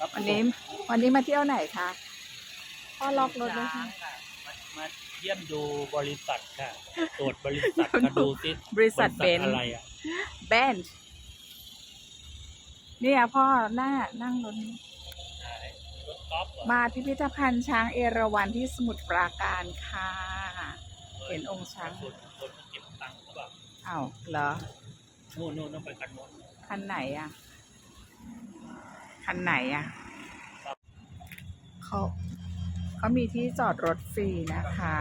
รับวันนี้วันนี้มาเที่ยวไหนคะพ่อล็อกรถส่ด้วงยค่ะช้างค่ะมามาเยี่ยมดูบริษัทค่ะ ตรวจบริษัทเดี๋ยวมาดูสิบริษัทเบนซ์อะไรอะแบนด์เนี่ยพ่อหน้านั่งรถนี้ไหนรถกอล์ฟเหรอมาพิพิธภัณฑ์ช้างเอราวัณที่สมุทรปราการค่ะ เห็นองค์ช้างคนคนเก็บตังค์หรือเปล่าอ้าวเหรอนู่นนู่นต้องไปกันหมดคันไหนอะ คันไหนอะเขาเขามีที่จอดรถฟรีนะคะ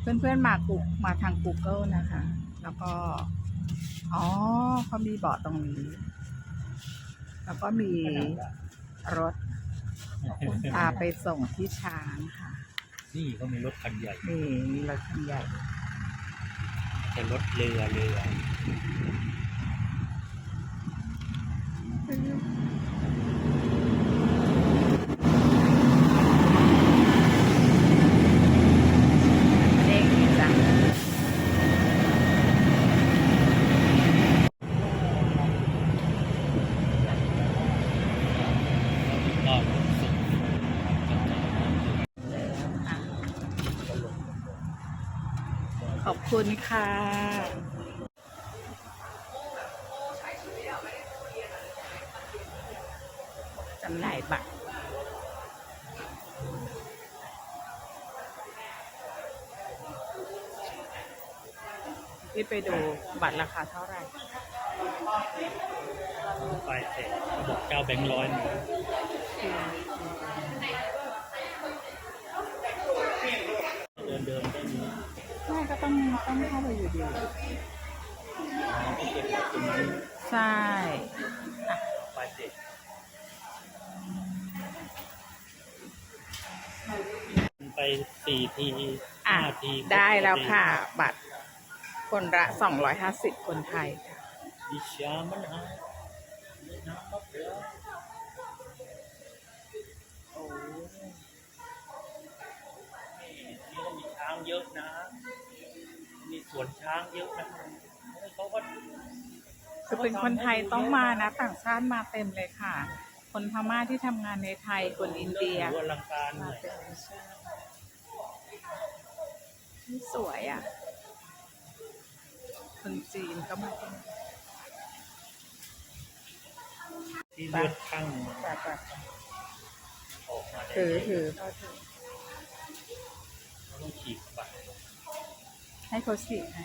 เพื่อนๆมากุกมาทาง Google นะคะ แล้วก็ อ๋อเขามีเบาะตรงนี้ แล้วก็มีรถพาไปส่งที่ช้างค่ะ นี่เขามีรถคันใหญ่ นี่มีรถคันใหญ่แต่รถเรือเรือ เด้งดีจัง ก็สุด ขอบ คุณค่ะจำหน่ายบัตรที่ไปดูบัตรราคาเท่าไหร่ ไปเสร็จเขาบอกเจ้าแบงค์ร้อยมาเดินเดินได้นี้ ไม่ก็ ต้องต้องเข้าไปอยู่ดีที่เก็บตรงนั้นใช่ไปเสร็จไปสี่ทีอะห้าทีได้แล้วค่ะ บัตรคนละสองร้อยห้าสิบคนไทยค่ะดิชามันฮะน้ำมะพร้าวโอ้นี่นี่ก็มีช้างเยอะนะมีส วนช้างเยอะนะเขาก็คือเป็นคนไทยต้องมานะ ต่างชาติมาเต็มเลยค่ะ คนพม่าที่ทำงานในไทยคนอินเดียถือว่าอลังการหมาน่อยเต็มเลยใช่นี่สวยอะ คนจีนก็มาเต็มที่เลือดข้างแบบแบบออกมาได้ถือถือก็ถือเขาต้องขีดบัตร ให้เขาสีให้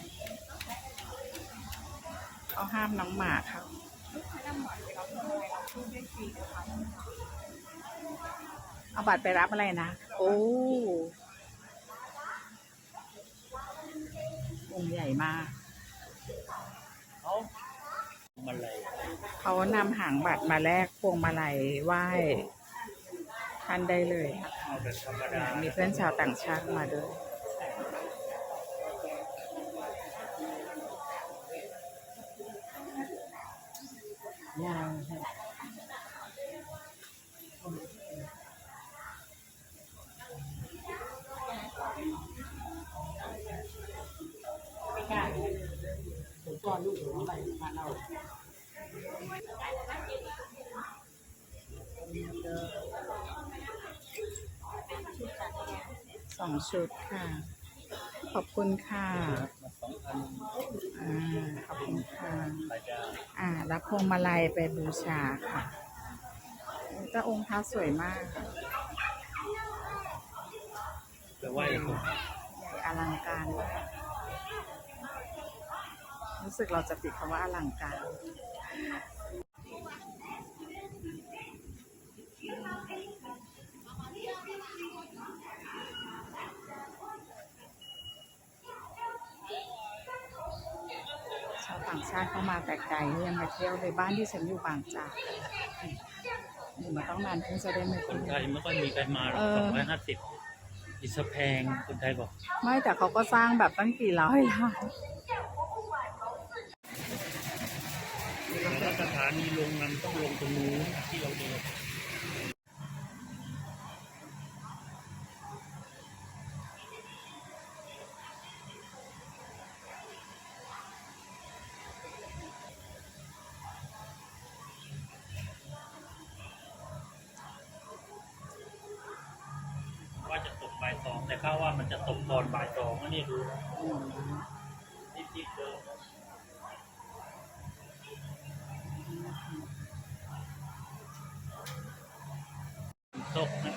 เขาห้ามน้องหมาเขาเอาบัตรไปรับอะไรนะ โอ้องค์ใหญ่มากเขามาเลยเขานำหางบัตรมาแลกพวงมาลัยไหว้ท่านได้เลยเอาแบบธรรมดามีเพื่อนชาวต่างชาติมาด้วย ยาวค่ะสองชุดค่ะ ขอบคุณค่ะ อ่าขอบคุณค่ะอ่ารับพวงมาลัยไปบูชาค่ะเจ้าองค์พระสวยมากค่ะไปไหว้ผมใหญ่อลังการมากรู้สึกเราจะติดคำว่าอลังการาวต่างชาติเข้ามาแต่ไกลยังมาเที่ยวเลยบ้านที่ฉันอยู่บางจากอยู่มาต้องนานเพิ่งจะได้มาคเที่นยวไทยไม่ค่อยมีใครมาหรอกเออสองร้อยห้าสิบอิสแพงคนไทยบอก ไม่แต่เขาก็สร้างแบบตั้งกี่ร้อยล้านแล้วสถานีลงนั้นต้องลงตรงนู้นที่เราเดิน แต่ข้าว่ามันจะตกก่อนบ่ายสองอันนี้ดูนะอืมรีบๆเดินตกนะ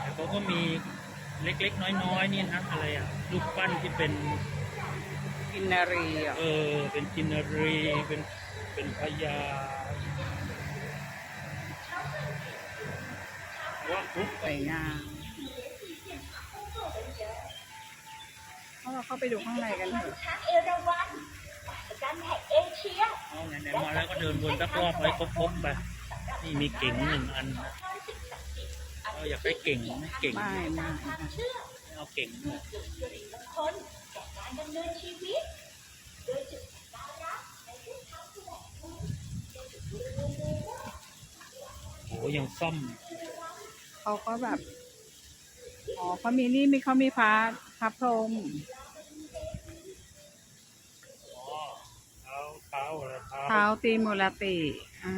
แต่เขาก็มีเล็กๆ น้อยๆนี่นะอะไรอะรูปปั้นที่เป็นกินนารีอะเออเป็นจินนารีเป็นเป็นพญาว่า ทุกสวยงามเพราะเราเข้าไปดูข้างในกันเถอะช้างเอราวัณประกันแห่งเอเชียเอาไหนๆมาแล้วก็เดินวนสักรอบไว้ครบๆไป นี่มีเก่งหนึ่งอันนะเราอยากได้เก่งไหมเก่งไม่ไม่ความเชื่อเอาเก่งหน่อยจุดสิริมงคลแก่การดำเนินชีวิตโดยจุดสักการะในเส้นทางแสวงบุญในจุดบริเวณโดยรอบโอ้ยังซ่อม เขาก็แบบ อ๋อเขามีนี่มีเขามีพระพระพรหมอ๋อเท้าเท้าอะไรเท้าเท้าตีมูลติอ่า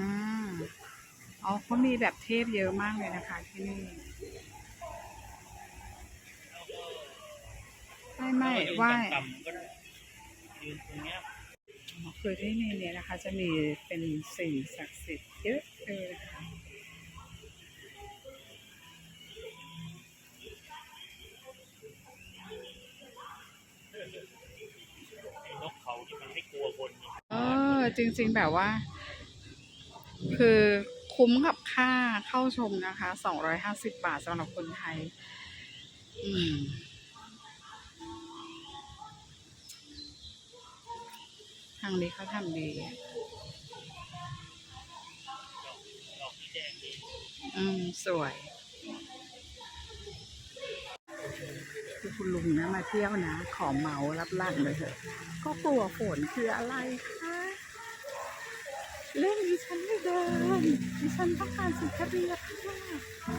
อ๋อเขามีแบบเทพเยอะมากเลยนะคะที่นี่ ไม่ไม่เออยืนไหว้ต่ำๆก็ได้ยืนตรงเนี้ยคือที่นี่เนี่ยนะคะ จะมีเป็นสิ่งศักดิ์สิทธิ์เยอะเลยค่ะ มันไม่กลัวคนเออจริง ๆ แบบว่า คือคุ้มกับค่าเข้าชมนะคะสองร้อยห้าสิบบาทสำหรับคนไทย อืมทางนี้เขาทำดีอืม สวย คือคุณลุงนะมาเที่ยวนะ ขอเหมารับล่างเลยเถอะ ก็กลัวฝนคืออะไรคะเล่นดิฉันไม่เดินดิฉันต้องการสุขเรียบค่ะ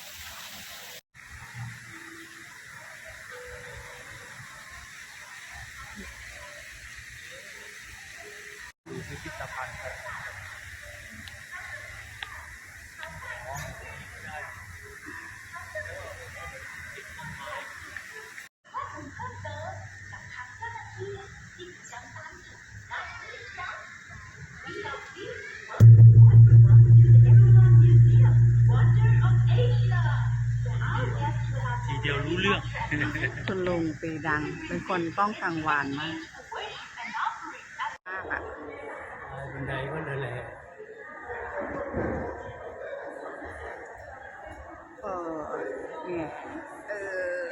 คุณลุงปีดัง เป็นคนต้องกังวานมากมากอะบันไดก็นั่นแหละเออเนี่ยเออ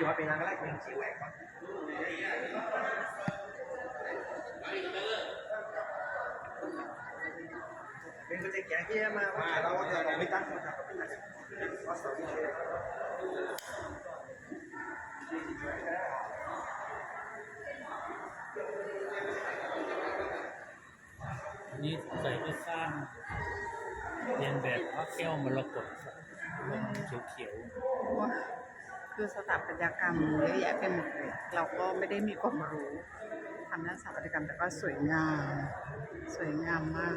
Cho bên ăn lát mình chịu quẹt con. Mình có thể kéo kia mà có thể đâu có thể đâu mới tắt mà thật có cái này. Có sợ cái kia. นี่ใส่ไปสร้างเรียนแบบพระแก้วมรกตลงเขียว ว่า คือสถาปัตยกรรมเยอะแยะไปหมดเลย เราก็ไม่ได้มีความรู้ทางด้านสถาปัตยกรรมแต่ก็สวยงาม สวยงามมาก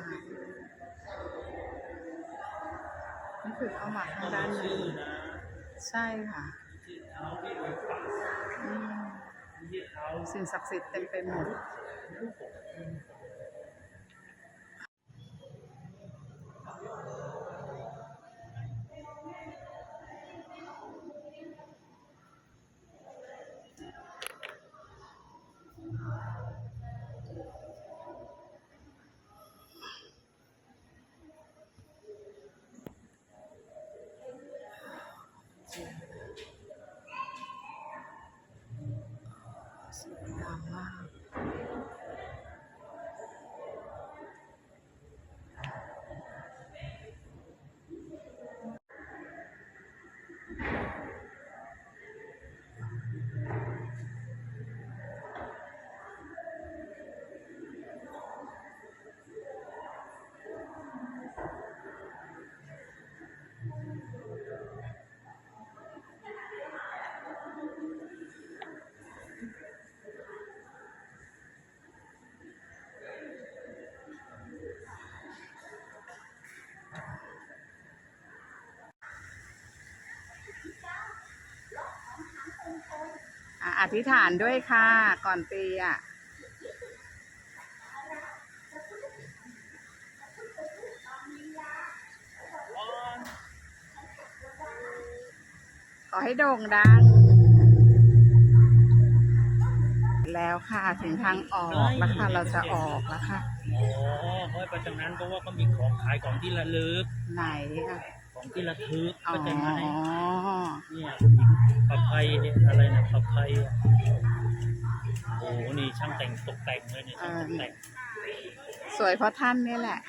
นี่คือเข้ามาทางด้านนี้ใช่ค่ะสิ่งศักดิ์สิทธิ์เต็มไปหมด อะอธิษฐานด้วยค่ะ ก่อนตีอะขอให้โด่งดัง แล้วค่ะถึงทางออกแล้วค่ะเราจะออกแล้วค่ะ อ๋อเขาให้ไปตรงนั้นเพราะว่าก็มีของขายของที่ระลึกไหนอะของ ที่ระลึกอ๋อก็จะมาให้เนี่ยคุณหญิงประภัยเนี่ยอะไรนะประภัยอะโอ้โหนี่ช่างแต่งตกแต่งเลยเนี่ยช่างตกแต่งสวยเพราะท่านนี่แหละ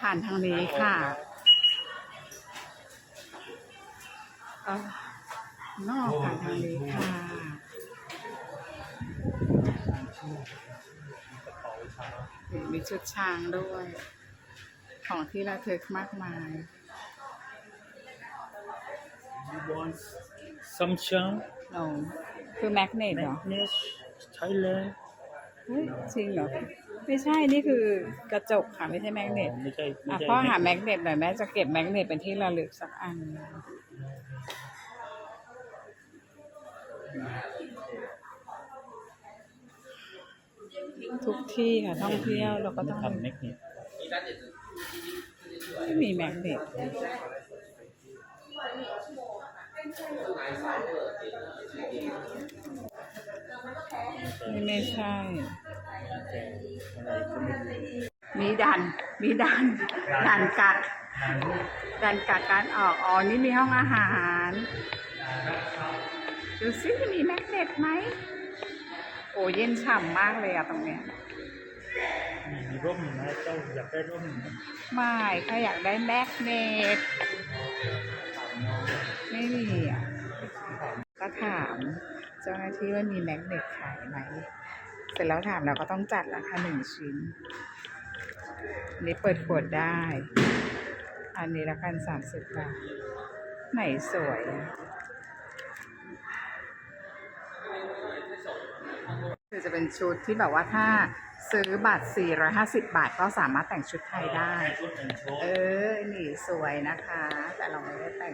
ผ่านทางนี้ค่ะเออนอกผ่านทางนี้ค่ะ มีชุดช้างด้วย ของที่ระลึกมากมายซัมชังโอ้คือแมกเนตแมเหรอกเนสใช้เลยเฮ้ยจริงเหรอ ไม่ใช่ นี่คือกระจกค่ะ ไม่ใช่แมกเนตไม่ใช่ไม่อะใช่พ่อหาแมกเนตหน่อยแม่จะเก็บแมกเนตเป็นที่ระลึกสักอัน ทุกที่ค่ะท่องเที่ยวเราก็ต้องทำแมกเนตไม่มีแมกเนตไม่ใช่อะไรก็ไม่รู้มีดันมีดันดันกัดดันกัดการออกอ๋อนี่มีห้องอาหารดูซิมีแมกเนตไหม โอ้เย็นฉ่ำมากเลยอะตรงเนี้ยนี่มีร่มนะเจ้าอยากได้ร่มไหมไม่ใครอยากได้แมกเนตไม่มีอะก็ถามเจ้าหน้าที่ว่ามีแมกเนตขายไหม เสร็จแล้วถามเราก็ต้องจัดราคาหนึ่งชิ้น อันนี้เปิดขวดได้ อันนี้ละกันสามสิบบาท ไหนสวยอะ คือจะเป็นชุดที่แบบว่าถ้าซื้อบัตร 450 บาท ก็สามารถแต่งชุดไทยได้ชุดหนึ่งชุดเออ นี่สวยนะคะ แต่เราไม่ได้แต่ง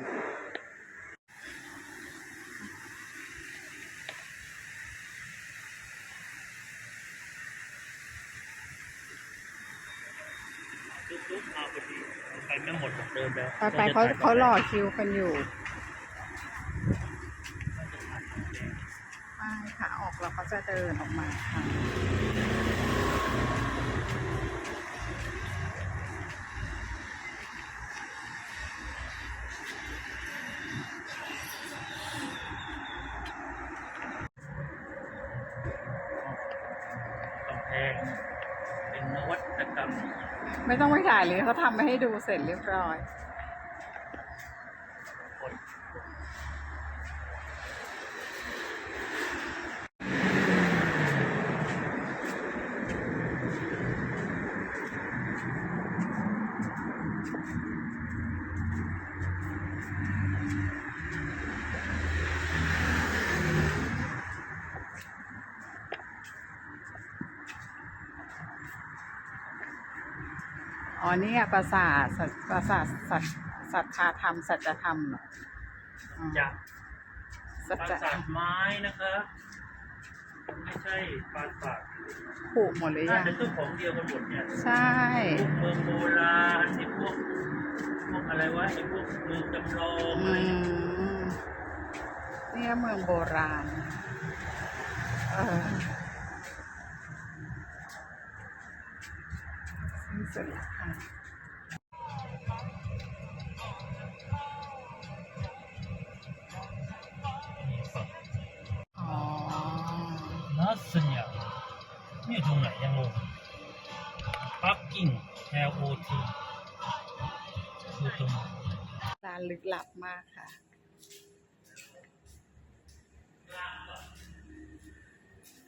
ชุดๆมาพอดีไปไม่หมดหรอกเดินไปไปไปเขาเขารอคิวกันอยู่ไปค่ะออกเราก็ จะเดินออกมาค่ะ กำแพงเป็นนวัตกรรม ไม่ต้องไปถ่ายเลยเขาทำมาให้ดูเสร็จเรียบร้อย อ๋อนี่อะประสาทสัตประสาทสัตสัทธาธรรม สัจธรรมเหรออ๋อจาก สัปราจสาทไม้นะคะไม่ใช่ปราสาทผูกหมดหรือน่ายัง จะเจ้าของเดียวกันหมดเนี่ยใช่ พวกเมืองโบราณไอ้พวกพวกอะไรวะไอ้พวกเมืองจำลองอือะไรเนี่ยมเนี่ยเมืองโบราณ เออ สิ้นสุดแล้วค่ะอ๋อน่าสนใจนี่ตรงไหนยังงงปักกิ่ง L O T คือตรงไหนร้านลึกลับมากค่ะ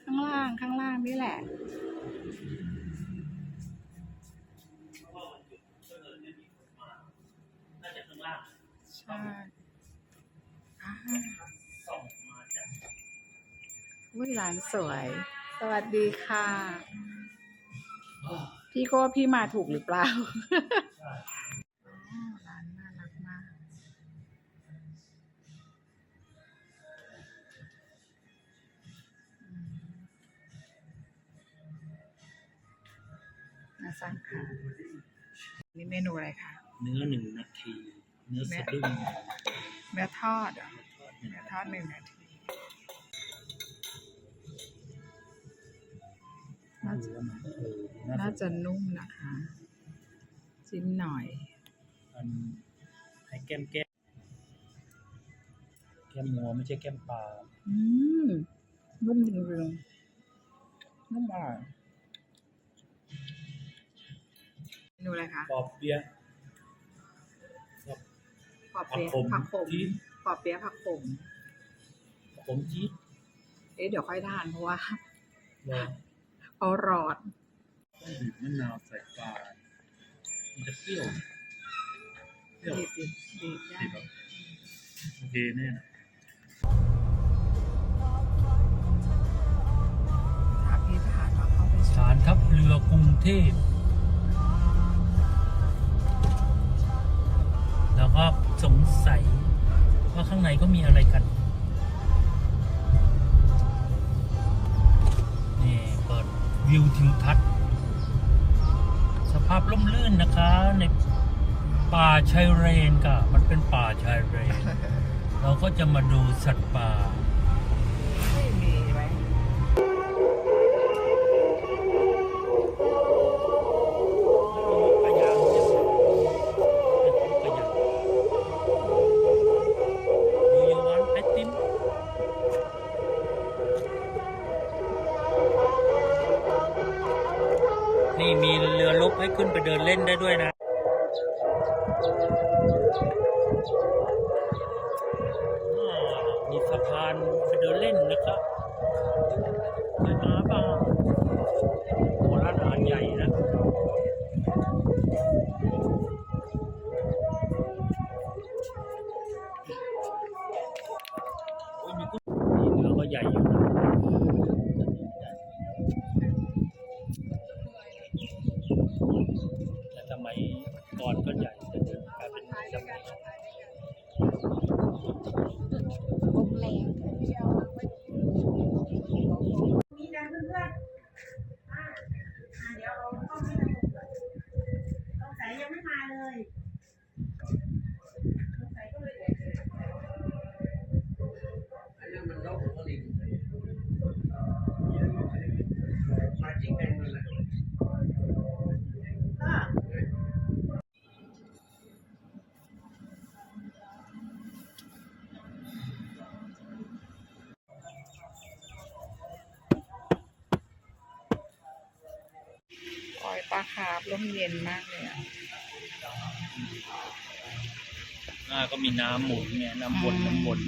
ข้างล่างข้างล่างนี่แหละ อุ้ยหลานสวย สวัสดีค่ะ พี่ก็พี่มาถูกหรือเปล่าร้านน่ารักมาก น่าสั่งค่ะ นี่เมนูอะไรคะ เนื้อหนึ่งนาที เนื้อสะดุ้งเนื้อทอดอะเนื้อทอดหนึ่งนาทีาจะเนื้อมันเออน่าน่าจะจะนุ่มนะคะจิ้มหน่อยอันให้แก้มแก้มแก้มงัวไม่ใช่แก้มปลาอืมนุ่มจริงๆนุ่มอร่อยเมนูอะไรคะปอบเปี๊ยะกับปอเปี๊ยะผักขมผักขมจี๊ดปอเปี๊ยะผักขมผมจี๊ดเอ๊ะเดี๋ยวค่อยทานเพราะว่า เพราะร้อนต้องบีบมะนาวใส่ปลามันจะเปรี้ยวเปรี้ยวดีดีดีได้ดีแบบโอเคแน่นะถ้าพี่ผ่านมาเข้าไปชฐานทัพเรือกรุงเทพแล้วก็สงสัยว่าข้างในก็มีอะไรกัน ร่มรื่นนะคะ ในป่าชายเรนค่ะ มันเป็นป่าชายเรนเราก็จะมาดูสัตว์ป่า ขึ้นไปเดินเล่นได้ด้วยนะอ่ามีสะพานไปเดินเล่นนะครับไปมาเปล่าโอ้ร้านอาหารใหญ่นะ โอ้ยมีกุ้งนี่เรือก็ใหญ่อยู่นะแต่สมัยก่อนก็ใหญ่แต่เดี๋ยวกลายเป็นสมัย มีกันเพื่อนๆอ่าอ่าเดี๋ยวเอากล้องให้ดูก่อนสงสัยยังไม่มาเลยสงสัยก็เลย มาจริงเป็นเลย ก็ ปล่อยปลา คาร์ฟร่มเย็นมากเลยอะหน้าก็มีน้ำหมุนไงน้ำวนน้ำวน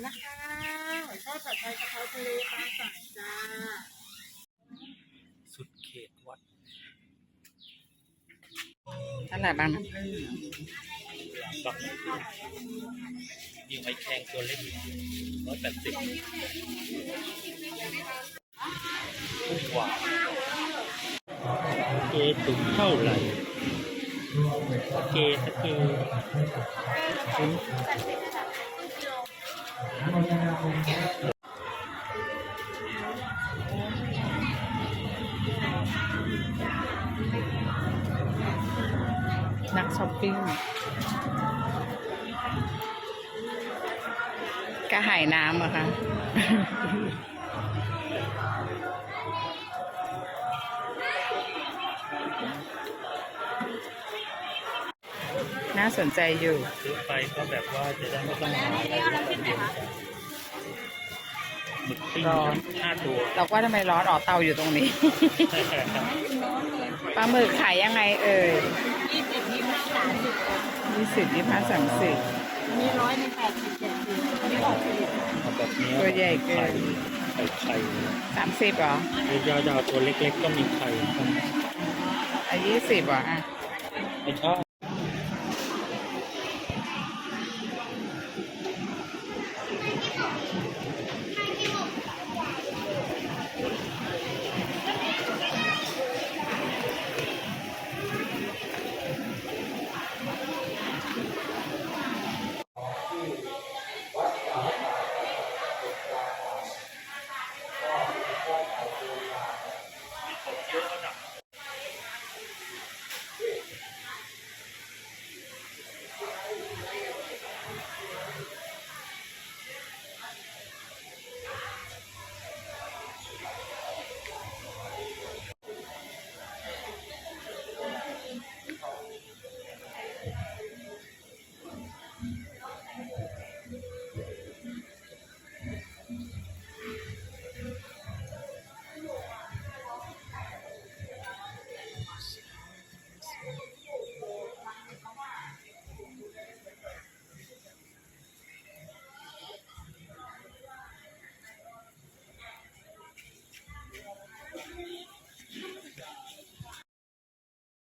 นนะคะหอยทอดผัดไทยกะเพราทะเลปลาสั่งจ้า สุดเขตวัดนั่นแหละบางน้ำผึ้งบักน้ำผึ้งยิงไว้แข่งตัวเล็กร้อยแปดสิบกุ้งหวานเกตุงเท่าไหร่เกสเกคุณนั นักช้อปปิ้งกระหายน้ำอะค่ะ น่าสนใจอยู่ซื้อไปก็แบบว่าจะได้ไม่ต้องหาอะไรคนเดียวหมึกปิ้งร้อนห้าตัวเราก็ทำไมร้อนอ๋อเตาอยู่ตรงนี้ ปลาหมึกขายยังไงเอ่ยยี่สิบยี่สิบสามสิบยี่สิบยี่ห้าสามสิบมีร้อยในแปดสิบเจ็ดสิบอันนี้บอกสิบเอาแบบนี้ตัวใหญ่เกินไข่ไข่สามสิบเหรอไข่ยาวๆตัวเล็กๆก็มีไข่อะยี่สิบเหรออะไม่ใช่